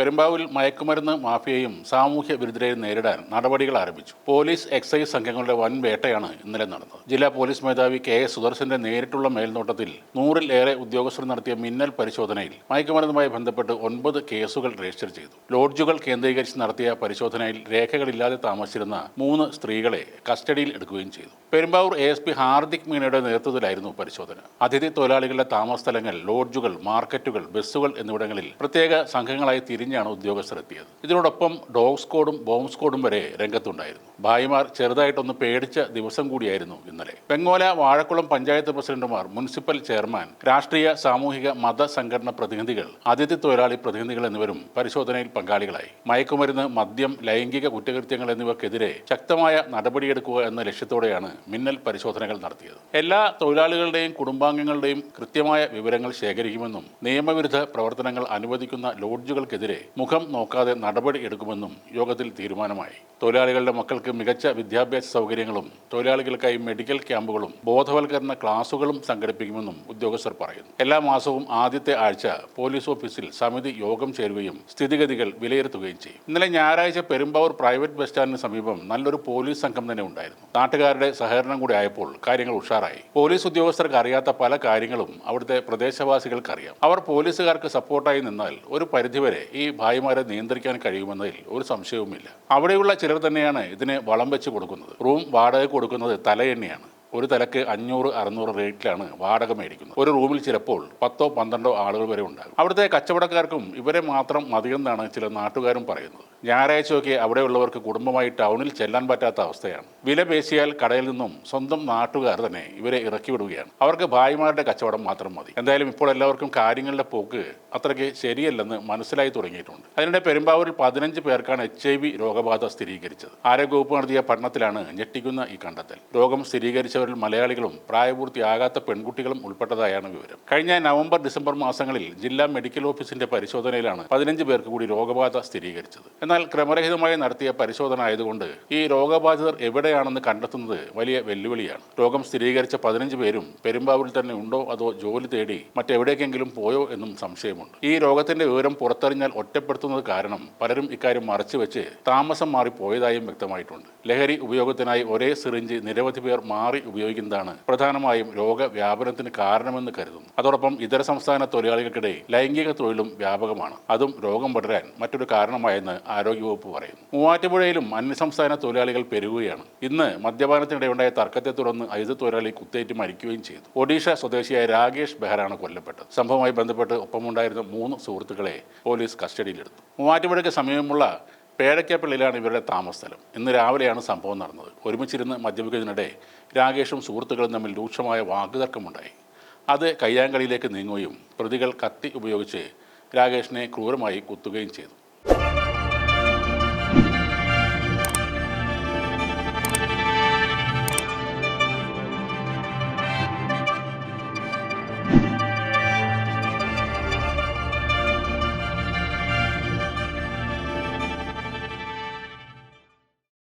പെരുമ്പാവൂരിൽ മയക്കുമരുന്ന് മാഫിയയും സാമൂഹ്യ വിരുദ്ധരെയും നേരിടാൻ നടപടികൾ ആരംഭിച്ചു. പോലീസ് എക്സൈസ് സംഘങ്ങളുടെ വൻ വേട്ടയാണ് ഇന്നലെ നടന്നത്. ജില്ലാ പോലീസ് മേധാവി കെ എസ് സുദർശന്റെ നേരിട്ടുള്ള മേൽനോട്ടത്തിൽ നൂറിലേറെ ഉദ്യോഗസ്ഥർ നടത്തിയ മിന്നൽ പരിശോധനയിൽ മയക്കുമരുന്നുമായി ബന്ധപ്പെട്ട് ഒൻപത് കേസുകൾ രജിസ്റ്റർ ചെയ്തു. ലോഡ്ജുകൾ കേന്ദ്രീകരിച്ച് നടത്തിയ പരിശോധനയിൽ രേഖകളില്ലാതെ താമസിച്ചിരുന്ന മൂന്ന് സ്ത്രീകളെ കസ്റ്റഡിയിൽ എടുക്കുകയും ചെയ്തു. Perumbavoor A S P Hardik മീണയുടെ നേതൃത്വത്തിലായിരുന്നു പരിശോധന. അതിഥി തൊഴിലാളികളുടെ താമസ സ്ഥലങ്ങൾ ലോഡ്ജുകൾ മാർക്കറ്റുകൾ ബസ്സുകൾ എന്നിവിടങ്ങളിൽ പ്രത്യേക സംഘങ്ങളായി തിരിഞ്ഞാണ് ഉദ്യോഗസ്ഥർ എത്തിയത്. ഇതിനോടൊപ്പം ഡോഗ് സ്ക്വാഡും ബോംബ് സ്ക്വാഡും വരെ രംഗത്തുണ്ടായിരുന്നു. ഭായിമാർ ചെറുതായിട്ടൊന്ന് പേടിച്ച ദിവസം കൂടിയായിരുന്നു ഇന്നലെ. പെങ്ങോല വാഴക്കുളം പഞ്ചായത്ത് പ്രസിഡന്റുമാർ മുനിസിപ്പൽ ചെയർമാൻ രാഷ്ട്രീയ സാമൂഹിക മത സംഘടന പ്രതിനിധികൾ അതിഥി തൊഴിലാളി പ്രതിനിധികൾ എന്നിവരും പരിശോധനയിൽ പങ്കാളികളായി. മയക്കുമരുന്ന് മദ്യം ലൈംഗിക കുറ്റകൃത്യങ്ങൾ എന്നിവക്കെതിരെ ശക്തമായ നടപടിയെടുക്കുക എന്ന ലക്ഷ്യത്തോടെയാണ് മിന്നൽ പരിശോധനകൾ നടത്തിയത്. എല്ലാ തൊഴിലാളികളുടെയും കുടുംബാംഗങ്ങളുടെയും കൃത്യമായ വിവരങ്ങൾ ശേഖരിക്കുമെന്നും നിയമവിരുദ്ധ പ്രവർത്തനങ്ങൾ അനുവദിക്കുന്ന ലോഡ്ജുകൾക്കെതിരെ മുഖം നോക്കാതെ നടപടി എടുക്കുമെന്നും യോഗത്തിൽ തീരുമാനമായി. തൊഴിലാളികളുടെ മക്കൾക്ക് മികച്ച വിദ്യാഭ്യാസ സൗകര്യങ്ങളും തൊഴിലാളികൾക്കായി മെഡിക്കൽ ക്യാമ്പുകളും ബോധവൽക്കരണ ക്ലാസുകളും സംഘടിപ്പിക്കുമെന്നും ഉദ്യോഗസ്ഥർ പറയുന്നു. എല്ലാ മാസവും ആദ്യത്തെ ആഴ്ച പോലീസ് ഓഫീസിൽ സമിതി യോഗം ചേരുകയും സ്ഥിതിഗതികൾ വിലയിരുത്തുകയും ചെയ്യും. ഇന്നലെ ഞായറാഴ്ച പെരുമ്പാവൂർ പ്രൈവറ്റ് ബസ് സ്റ്റാൻഡിന് സമീപം നല്ലൊരു പോലീസ് സംഘം തന്നെ ഉണ്ടായിരുന്നു. നാട്ടുകാരുടെ സഹകരണം കൂടി ആയപ്പോൾ കാര്യങ്ങൾ ഉഷാറായി. പോലീസ് ഉദ്യോഗസ്ഥർക്ക് അറിയാത്ത പല കാര്യങ്ങളും അവിടുത്തെ പ്രദേശവാസികൾക്ക് അറിയാം അവർ പോലീസുകാർക്ക് സപ്പോർട്ടായി നിന്നാൽ ഒരു പരിധിവരെ ഈ ഭായിമാരെ നിയന്ത്രിക്കാൻ കഴിയുമെന്നതിൽ ഒരു സംശയവുമില്ല. അവിടെയുള്ള ചിലർ തന്നെയാണ് ഇതിന് വളം വെച്ച് കൊടുക്കുന്നത്. റൂം വാടക കൊടുക്കുന്നത് തലയെണ്ണയാണ് ഒരു തലക്ക് അഞ്ഞൂറ് അറുന്നൂറ് റേറ്റിലാണ് വാടക മേടിക്കുന്നത്. ഒരു റൂമിൽ ചിലപ്പോൾ പത്തോ പന്ത്രണ്ടോ ആളുകൾ വരെ ഉണ്ടാകും. അവിടുത്തെ കച്ചവടക്കാർക്കും ഇവരെ മാത്രം മതിയെന്നാണ് ചില നാട്ടുകാരും പറയുന്നത്. ഞായറാഴ്ചയൊക്കെ അവിടെയുള്ളവർക്ക് കുടുംബമായി ടൗണിൽ ചെല്ലാൻ പറ്റാത്ത അവസ്ഥയാണ്. വില പേശിയാൽ കടയിൽ നിന്നും സ്വന്തം നാട്ടുകാർ തന്നെ ഇവരെ ഇറക്കി വിടുകയാണ്. അവർക്ക് ഭായിമാരുടെ കച്ചവടം മാത്രം മതി. എന്തായാലും ഇപ്പോൾ എല്ലാവർക്കും കാര്യങ്ങളുടെ പോക്ക് അത്രയ്ക്ക് ശരിയല്ലെന്ന് മനസ്സിലായി തുടങ്ങിയിട്ടുണ്ട്. അതിനിടെ പെരുമ്പാവൂരിൽ പതിനഞ്ച് പേർക്കാണ് എച്ച് ഐ വി രോഗബാധ സ്ഥിരീകരിച്ചത്. ആരോഗ്യവകുപ്പ് നടത്തിയ പഠനത്തിലാണ് ഞെട്ടിക്കുന്ന ഈ കണ്ടെത്തൽ. രോഗം സ്ഥിരീകരിച്ചവരിൽ മലയാളികളും പ്രായപൂർത്തിയാകാത്ത പെൺകുട്ടികളും ഉൾപ്പെട്ടതായാണ് വിവരം. കഴിഞ്ഞ നവംബർ ഡിസംബർ മാസങ്ങളിൽ ജില്ലാ മെഡിക്കൽ ഓഫീസിന്റെ പരിശോധനയിലാണ് പതിനഞ്ച് പേർക്ക് കൂടി രോഗബാധ സ്ഥിരീകരിച്ചത്. എന്നാൽ ക്രമരഹിതമായി നടത്തിയ പരിശോധന ആയതുകൊണ്ട് ഈ രോഗബാധിതർ എവിടെയാണെന്ന് കണ്ടെത്തുന്നത് വലിയ വെല്ലുവിളിയാണ്. രോഗം സ്ഥിരീകരിച്ച പതിനഞ്ച് പേരും പെരുമ്പാവൂരിൽ തന്നെ ഉണ്ടോ അതോ ജോലി തേടി മറ്റെവിടേക്കെങ്കിലും പോയോ എന്നും സംശയമുണ്ട്. ഈ രോഗത്തിന്റെ വിവരം പുറത്തറിഞ്ഞാൽ ഒറ്റപ്പെടുത്തുന്നത് കാരണം പലരും ഇക്കാര്യം മറച്ചുവെച്ച് താമസം മാറി പോയതായും വ്യക്തമായിട്ടുണ്ട്. ലഹരി ഉപയോഗത്തിനായി ഒരേ സിറിഞ്ച് നിരവധി പേർ മാറി ഉപയോഗിക്കുന്നതാണ് പ്രധാനമായും രോഗവ്യാപനത്തിന് കാരണമെന്ന് കരുതുന്നു. അതോടൊപ്പം ഇതര സംസ്ഥാന തൊഴിലാളികൾക്കിടയിൽ ലൈംഗിക തൊഴിലും വ്യാപകമാണ്. അതും രോഗം പടരാൻ മറ്റൊരു കാരണമായെന്ന് ആരോഗ്യവകുപ്പ് പറയുന്നു മൂവാറ്റുപുഴയിലും അന്യസംസ്ഥാന തൊഴിലാളികൾ പെരുകുകയാണ്. ഇന്ന് മദ്യപാനത്തിനിടെയുണ്ടായ തർക്കത്തെ തുടർന്ന് ഐത് തൊഴിലാളി കുത്തേറ്റ് മരിക്കുകയും ചെയ്തു. ഒഡീഷ സ്വദേശിയായ രാകേഷ് ബെഹ്റാണ് കൊല്ലപ്പെട്ടത്. സംഭവവുമായി ബന്ധപ്പെട്ട് ഒപ്പമുണ്ടായിരുന്ന മൂന്ന് സുഹൃത്തുക്കളെ പോലീസ് കസ്റ്റഡിയിലെടുത്തു. മൂവാറ്റുപുഴയ്ക്ക് സമീപമുള്ള പേഴയ്ക്കപ്പള്ളിയിലാണ് ഇവരുടെ താമസസ്ഥലം. ഇന്ന് രാവിലെയാണ് സംഭവം നടന്നത്. ഒരുമിച്ചിരുന്ന് മദ്യപിക്കുന്നതിനിടെ രാകേഷും സുഹൃത്തുക്കളും തമ്മിൽ രൂക്ഷമായ വാക്കുതർക്കമുണ്ടായി. അത് കയ്യാങ്കളിയിലേക്ക് നീങ്ങുകയും പ്രതികൾ കത്തി ഉപയോഗിച്ച് രാകേഷിനെ ക്രൂരമായി കുത്തുകയും ചെയ്തു.